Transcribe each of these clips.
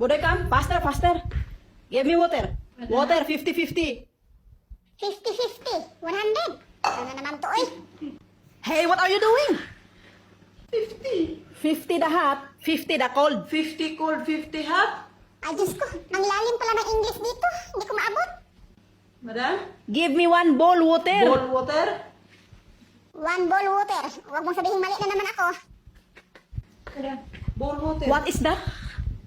Buday come, faster, faster. Give me water. Water, 50-50. 50-50. 100. Ano naman to eh? Hey, what are you doing? 50. 50 the hot, 50 the cold. 50 cold, 50 hot. Ay, Diyos ko. Ang lalim pala ng English dito. Hindi ko maabot. Madam, Give me one bowl water. bowl water. One bowl water. Huwag mong sabihin mali na naman ako. Madam, bowl water. What is that?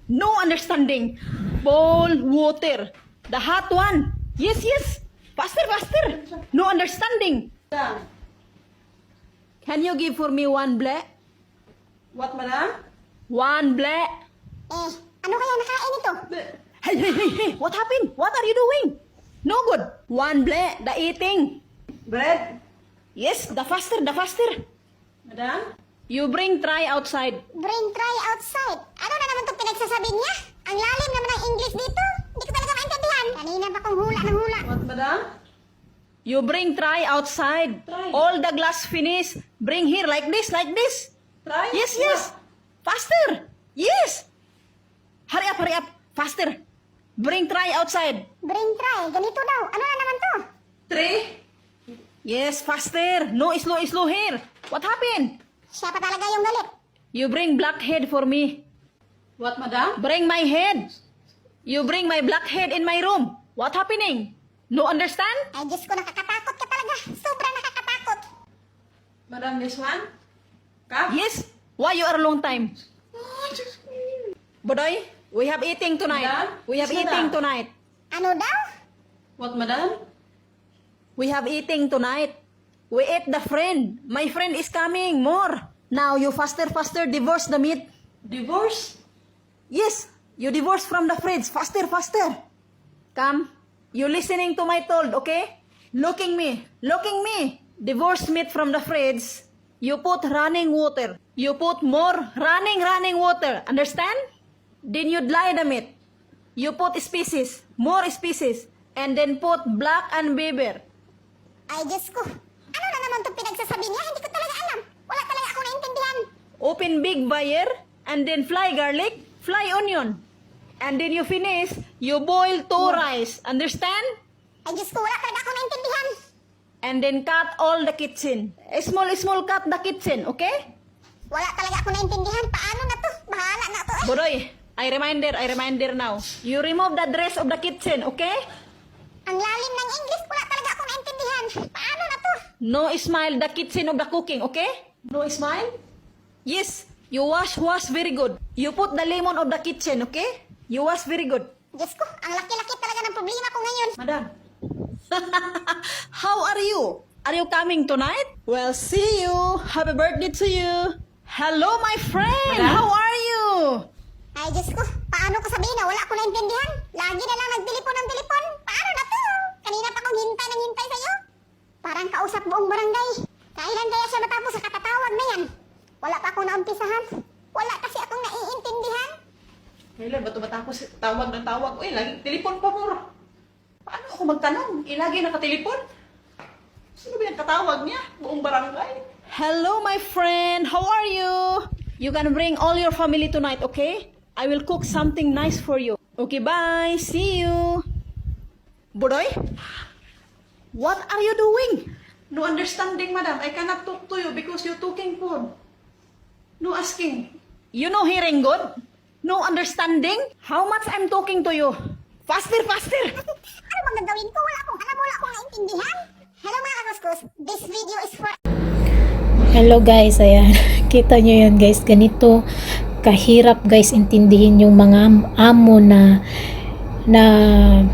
No understanding. Bowl water. The hot one. Yes, yes. Faster, faster. No understanding. Can you give for me one black? what madam? One black. Eh, ano kaya nakain ito? Hey, hey, hey, hey. What happened? What are you doing? No good. One black. The eating. Bread. Yes, the faster, the faster. Madam, You bring try outside. Brain try outside. Ano na naman itong pinagsasabi niya? Ang lalim naman ng English dito. Hindi ko talaga maintindihan. Kanina pa kong hula ng hula. what madam? You bring try outside. Try. All the glass finish. Bring here like this, like this. Try? Yes, yes. Faster. Yes. Hurry up, hurry up. Faster. Bring try outside. Brain try. Ganito daw. Ano na naman to? Three. Yes, faster. No slow, slow here. What happened? Siya pa talaga yung galit. You bring black head for me. What madam? Bring my head. You bring my black head in my room. What happening? No understand? Ay, Diyos ko, nakakatakot ka talaga. Sobrang nakakatakot. Madam, this one? Cup? Yes. Why you are long time? Oh, Diyos ko. Bodoy, we have eating tonight. Madam? We have Yes, eating madam. tonight. Ano daw? What madam? We have eating tonight. We ate the friend. My friend is coming. More. Now you faster, faster divorce the meat. Divorce? Yes, you divorce from the fridge. Faster, faster. Come. You listening to my told, okay? Looking me. Looking me. Divorce meat from the fridge. You put running water. You put more running, running water. Understand? Then you dry the meat. You put species. More species. And then put black and beaver. Ay, Diyos ko. Na naman itong pinagsasabi niya? Hindi ko talaga alam. Wala talaga ako naintindihan. Open big fire and then fly garlic, fly onion. And then you finish, you boil two rice. Understand? Ay, Diyos ko, wala talaga ako naintindihan. And then cut all the kitchen. Small, small cut the kitchen, okay? Wala talaga ako naintindihan. Paano na to? Bahala na to eh. Bodoy, I reminder, I reminder now. You remove the dress of the kitchen, okay? Ang lalim ng English, wala talaga ako naintindihan. Paano? No smile the kitchen of the cooking, okay? No smile? Yes, you wash, wash very good. You put the lemon of the kitchen, okay? You wash very good. Diyos ko, ang laki-laki talaga ng problema ko ngayon. Madam, How are you? Are you coming tonight? Well, see you. Happy birthday to you. Hello, my friend. Madam? How are you? Ay, Diyos ko, paano ko sabihin na wala ako naintindihan? Lagi na lang nagtilipon ng tilipon. Paano na to? Kanina pa akong hintay ng hintay sa'yo. Parang kausap buong barangay. Kailan kaya siya matapos sa katatawag na yan? Wala pa akong naumpisahan. Wala kasi akong naiintindihan. kailan ba ito matapos tawag ng tawag? Uy, lagi telepon pa mo. Paano ako magtanong? Eh, lagi nakatelepon. Sino ba yung katawag niya? Buong barangay. Hello, my friend. How are you? You can bring all your family tonight, okay? I will cook something nice for you. Okay, bye. See you. Bodoy? What are you doing? No understanding, madam. I cannot talk to you because you're talking phone. No asking. You know hearing good? No understanding? How much I'm talking to you? Faster, faster. Ano bang gagawin ko? Wala akong alam, wala akong naintindihan. Hello mga kakuskus, this video is for Hello guys, ayan. Kita nyo yan guys, ganito kahirap guys intindihin yung mga amo na na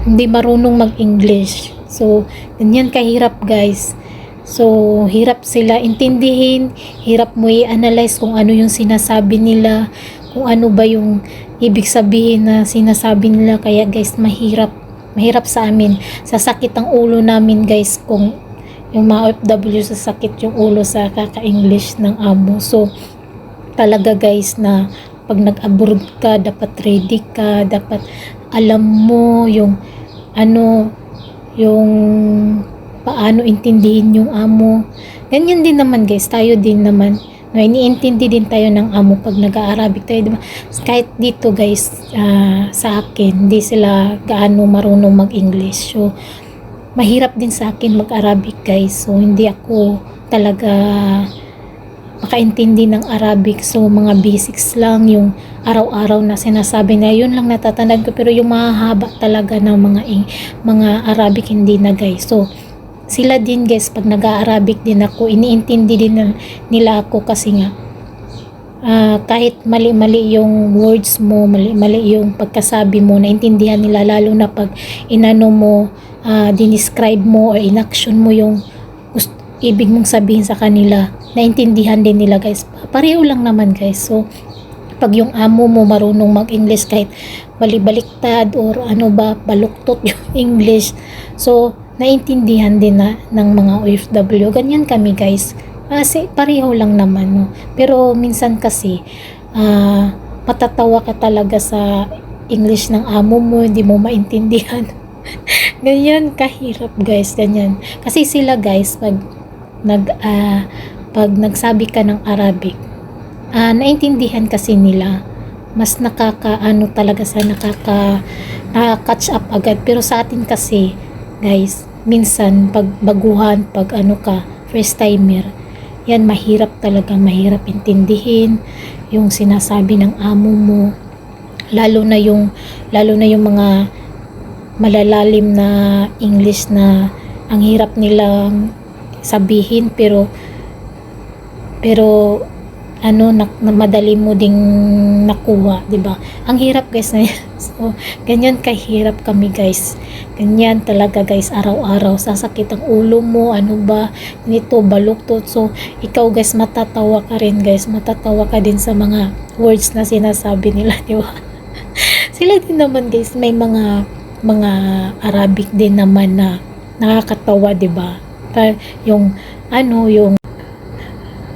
hindi marunong mag-English. So, ganyan kahirap guys. So, hirap sila intindihin, hirap mo i-analyze kung ano yung sinasabi nila, kung ano ba yung ibig sabihin na sinasabi nila. Kaya guys, mahirap, mahirap sa amin. Sasakit ang ulo namin guys kung yung mga OFW sa sakit yung ulo sa kaka-English ng amo. So, talaga guys na pag nag-abroad ka, dapat ready ka, dapat alam mo yung ano, yung paano intindihin yung amo. Ganyan din naman guys, tayo din naman No, iniintindi din tayo ng amo pag nag-aarabic tayo, di ba? Kahit dito guys, ah, sa akin, hindi sila gaano marunong mag-English. So, mahirap din sa akin mag-Arabic guys. So, hindi ako talaga makaintindi ng Arabic. So, mga basics lang yung araw-araw na sinasabi na yun lang natatandaan ko. Pero yung mahahaba talaga ng mga, mga Arabic hindi na guys. So, sila din guys, pag nag-Arabic din ako, iniintindi din nila ako kasi nga, ah, kahit mali-mali yung words mo, mali-mali yung pagkasabi mo, naintindihan nila lalo na pag inano mo, ah, dinescribe mo or inaction mo yung gust- ibig mong sabihin sa kanila, naintindihan din nila guys. Pareho lang naman guys. So, pag yung amo mo marunong mag-English kahit balibaliktad or ano ba, baluktot yung English. So, naintindihan din na ng mga OFW. Ganyan kami guys. Kasi pareho lang naman. No? Pero minsan kasi, ah, matatawa ka talaga sa English ng amo mo, hindi mo maintindihan. ganyan kahirap guys, ganyan. Kasi sila guys, pag nag ah, pag nagsabi ka ng Arabic, ah, naintindihan kasi nila. Mas nakakaano talaga sa nakaka catch up agad. Pero sa atin kasi guys minsan pag baguhan pag ano ka first timer yan mahirap talaga mahirap intindihin yung sinasabi ng amo mo. Lalo na yung lalo na yung mga malalalim na English na ang hirap nilang sabihin. Pero pero ano na, na madali mo ding nakuha, 'di ba? Ang hirap guys na yan. So, ganyan kahirap kami guys. Ganyan talaga guys araw-araw sasakit ang ulo mo, ano ba? Nito baluktot. So, ikaw guys matatawa ka rin guys. Matatawa ka din sa mga words na sinasabi nila, 'di ba? Sila din naman guys may mga mga Arabic din naman na nakakatawa, 'di ba? Yung ano, yung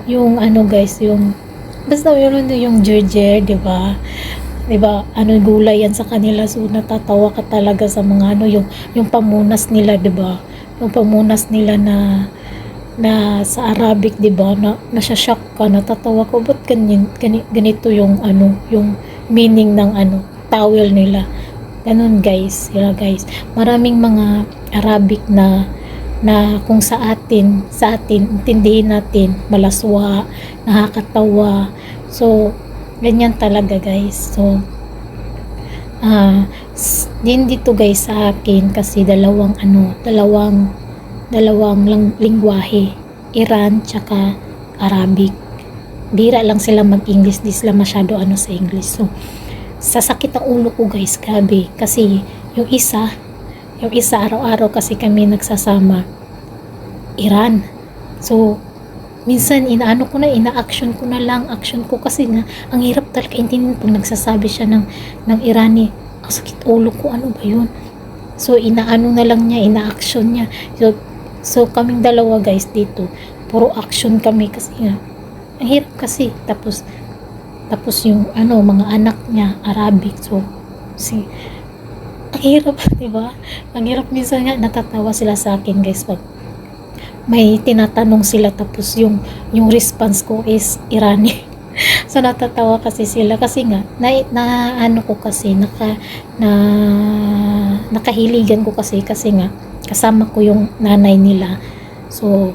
yung ano guys, yung basta yun yung jerjer, 'di ba? 'Di ba? Ano gulay yan sa kanila so natatawa ka talaga sa mga ano yung yung pamunas nila, 'di ba? Yung pamunas nila na na sa Arabic, 'di ba? Na nasya-shock ka, natatawa ko, but ganyan, gani- ganito yung ano, yung meaning ng ano, towel nila. Ganun guys, sila guys. Maraming mga Arabic na na kung sa atin, sa atin, intindihin natin, malaswa, nakakatawa. So, ganyan talaga guys. So, ah, s- din dito guys sa akin kasi dalawang ano, dalawang dalawang lang, lingwahe, Iran tsaka Arabic. Bira lang sila mag-English, di sila masyado ano sa English. So, sasakit ang ulo ko guys, grabe. Kasi yung isa, yung isa araw-araw kasi kami nagsasama, Iran. So, minsan inaano ko na, ina-action ko na lang, action ko kasi nga, ang hirap talaga intindihin pag nagsasabi siya ng, ng Irani, ang sakit ulo ko, ano ba yun? So, inaano na lang niya, ina-action niya. So, so kaming dalawa guys dito, puro action kami kasi nga, ang hirap kasi. Tapos, tapos yung ano, mga anak niya, Arabic. So, si, ang hirap, di ba? Ang hirap minsan nga, natatawa sila sa akin guys pag may tinatanong sila tapos yung yung response ko is Irani. so natatawa kasi sila kasi nga na, na ano ko kasi naka na nakahiligan ko kasi kasi nga kasama ko yung nanay nila. So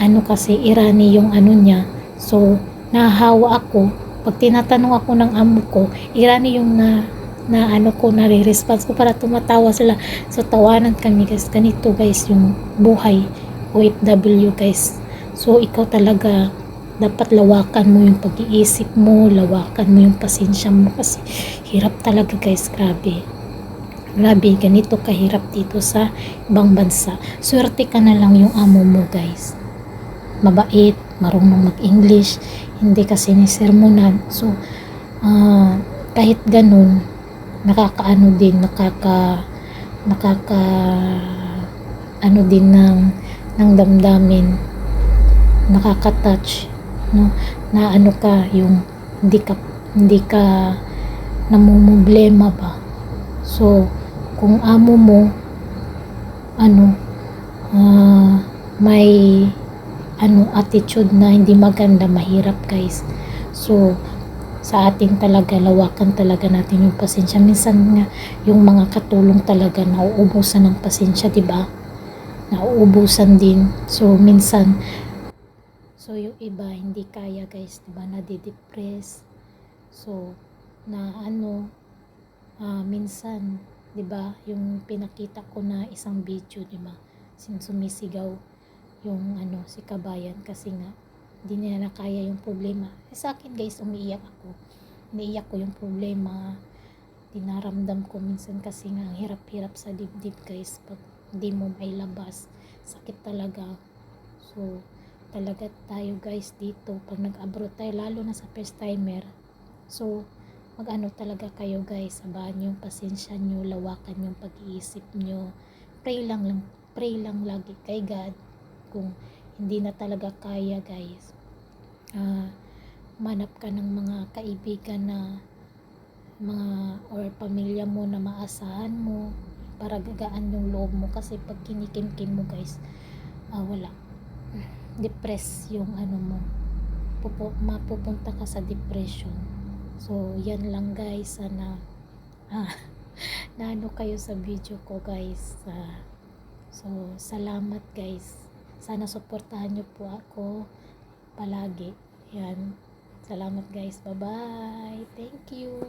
ano kasi Irani yung ano niya. So nahahawa ako pag tinatanong ako ng amo ko, Irani yung na na ano ko nare-response ko para tumatawa sila. So tawanan kami guys. Ganito guys yung buhay OFW guys. So ikaw talaga dapat lawakan mo yung pag-iisip mo, lawakan mo yung pasensya mo kasi hirap talaga guys, grabe. Grabe, ganito kahirap dito sa ibang bansa. Swerte ka na lang yung amo mo guys. Mabait, marunong mag-English, hindi kasi sermonan. So, ah, kahit ganun, nakakaano din, nakaka, nakaka, ano din ng, ng damdamin, nakaka-touch, no, na ano ka, yung, hindi ka, hindi ka, namumblema ba. So, kung amo mo, ano, ah, may, ano attitude na hindi maganda, mahirap guys. So, sa ating talaga, lawakan talaga natin yung pasensya. Minsan nga, yung mga katulong talaga, nauubusan ng pasensya, di ba? Nauubusan din. So, minsan, so yung iba, hindi kaya guys, di ba? Nadidepress. So, na ano, ah, minsan, di ba, yung pinakita ko na isang video, di ba? Sumisigaw yung ano, si kabayan kasi nga, hindi nila nakaya yung problema. Eh, sa akin guys, umiiyak ako. Iniiyak ko yung problema. Dinaramdam ko minsan kasi nga, ang hirap-hirap sa dibdib guys. Pag hindi mo mailabas, sakit talaga. So, talaga tayo guys dito, pag nag-abroad tayo, lalo na sa first timer. So, mag-ano talaga kayo guys, sabahan yung pasensya nyo, lawakan yung pag-iisip nyo. Pray lang lang, pray lang lagi kay God kung hindi na talaga kaya guys. Ah, manap ka ng mga kaibigan na mga or pamilya mo na maasahan mo para gagaan yung loob mo. Kasi pag kinikimkim mo guys ah, wala. Depress yung ano mo. Pupu, mapupunta ka sa depression. So yan lang guys. Sana ah, naano kayo sa video ko guys. Ah, so salamat guys sana suportahan nyo po ako palagi. Yan. Salamat guys. Bye bye thank you